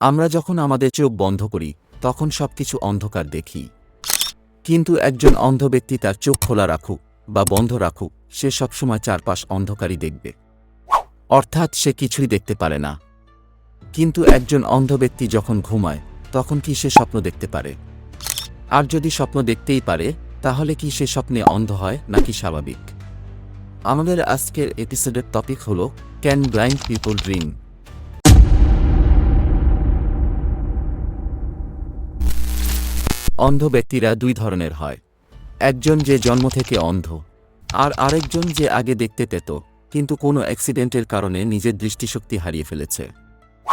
আমরা যখন আমাদের চোখ বন্ধ করি, তখন সবকিছু অন্ধকার দেখি। কিন্তু একজন অন্ধ ব্যক্তি তার চোখ খোলা রাখুক বা বন্ধ রাখুক, সে সবসময় চারপাশ অন্ধকারই দেখবে। অর্থাৎ সে কিছুই দেখতে পারে না। কিন্তু একজন অন্ধ ব্যক্তি যখন ঘুমায়, তখন কি সে স্বপ্ন দেখতে পারে? আর যদি স্বপ্ন দেখতেই পারে, তাহলে কি সে স্বপ্নে অন্ধ হয় নাকি স্বাভাবিক? আমাদের আজকের এপিসোডের টপিক হল ক্যান ব্লাইন্ড পিপল ড্রিম অন্ধ ব্যক্তিরা দুই ধরনের হয়। একজন যে জন্ম থেকে অন্ধ, আর আরেকজন যে আগে দেখতে পেত কিন্তু কোনো অ্যাক্সিডেন্টের কারণে নিজের দৃষ্টিশক্তি হারিয়ে ফেলেছে।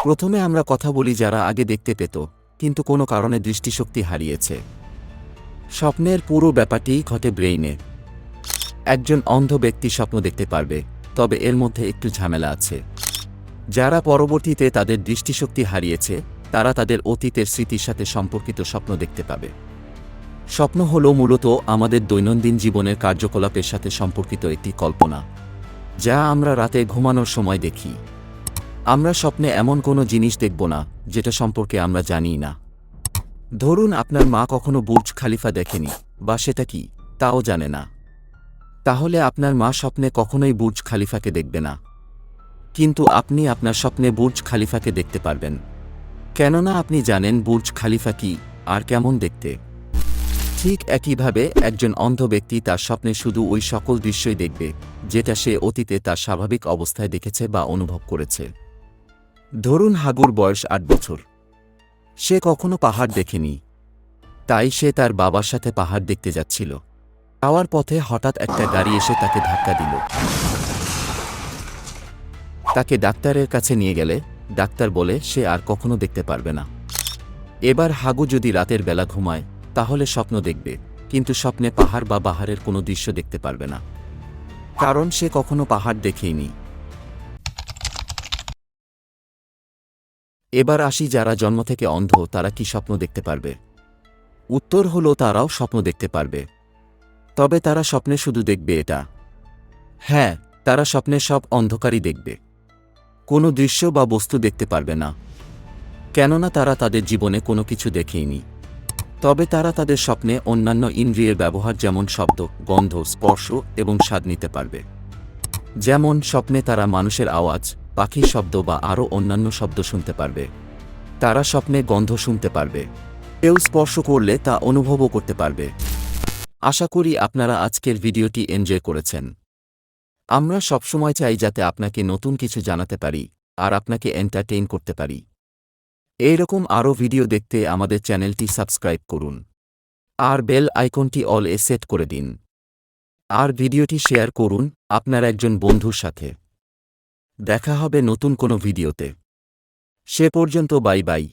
প্রথমে আমরা কথা বলি যারা আগে দেখতে পেত কিন্তু কোনো কারণে দৃষ্টিশক্তি হারিয়েছে। স্বপ্নের পুরো ব্যাপারটিই ঘটে ব্রেইনে। একজন অন্ধ ব্যক্তি স্বপ্ন দেখতে পারবে, তবে এর মধ্যে একটু ঝামেলা আছে। যারা পরবর্তীতে তাদের দৃষ্টিশক্তি হারিয়েছে তারা তাদের অতীতের স্মৃতির সাথে সম্পর্কিত স্বপ্ন দেখতে পাবে। স্বপ্ন হল মূলত আমাদের দৈনন্দিন জীবনের কার্যকলাপের সাথে সম্পর্কিত একটি কল্পনা, যা আমরা রাতে ঘুমানোর সময় দেখি। আমরা স্বপ্নে এমন কোনো জিনিস দেখব না, যেটা সম্পর্কে আমরা জানি না। ধরুন আপনার মা কখনো বুর্জ খালিফা দেখেনি, বা সেটা কি, তাও জানে না। তাহলে আপনার মা স্বপ্নে কখনোই বুর্জ খালিফাকে দেখবে না। কিন্তু আপনি আপনার স্বপ্নে বুর্জ খালিফাকে দেখতে পারবেন। কেননা আপনি জানেন বুর্জ খালিফা কি আর কেমন দেখতে। ঠিক একইভাবে একজন অন্ধ ব্যক্তি তার স্বপ্নে শুধু ওই সকল দৃশ্যই দেখবে, যেটা সে অতীতে তার স্বাভাবিক অবস্থায় দেখেছে বা অনুভব করেছে। ধরুন হাগুর বয়স আট বছর। সে কখনো পাহাড় দেখেনি। তাই সে তার বাবার সাথে পাহাড় দেখতে যাচ্ছিল। যাওয়ার পথে হঠাৎ একটা গাড়ি এসে তাকে ধাক্কা দিল। তাকে ডাক্তারের কাছে নিয়ে গেলে ডাক্তার বলে সে আর কখনো দেখতে পারবে না। এবার হাগু যদি রাতের বেলা ঘুমায়, তাহলে স্বপ্ন দেখবে, কিন্তু স্বপ্নে পাহাড় বা বাহারের কোনো দৃশ্য দেখতে পারবে না। কারণ সে কখনো পাহাড় দেখেইনি। এবার আসি যারা জন্ম থেকে অন্ধ, তারা কি স্বপ্ন দেখতে পারবে? উত্তর হলো, তারাও স্বপ্ন দেখতে পারবে। তবে তারা স্বপ্নে শুধু দেখবে এটা। হ্যাঁ তারা স্বপ্নে সব অন্ধকারই দেখবে। কোনো দৃশ্য বা বস্তু দেখতে পারবে না। কেননা তারা তাদের জীবনে কোনো কিছু দেখেইনি। তবে তারা তাদের স্বপ্নে অন্যান্য ইন্দ্রিয়ের ব্যবহার যেমন শব্দ, গন্ধ, স্পর্শ এবং স্বাদ নিতে পারবে। যেমন স্বপ্নে তারা মানুষের আওয়াজ, পাখির শব্দ বা আরও অন্যান্য শব্দ শুনতে পারবে। তারা স্বপ্নে গন্ধ শুনতে পারবে। কেউ স্পর্শ করলে তা অনুভবও করতে পারবে। আশা করি আপনারা আজকের ভিডিওটি এনজয় করেছেন। আমরা সবসময় চাই যাতে আপনাকে নতুন কিছু জানাতে পারি, আর আপনাকে এন্টারটেইন করতে পারি। এইরকম আরও ভিডিও দেখতে আমাদের চ্যানেলটি সাবস্ক্রাইব করুন। আর বেল আইকনটি অল এ সেট করে দিন। আর ভিডিওটি শেয়ার করুন আপনার একজন বন্ধুর সাথে। দেখা হবে নতুন কোনো ভিডিওতে। সে পর্যন্ত বাই বাই।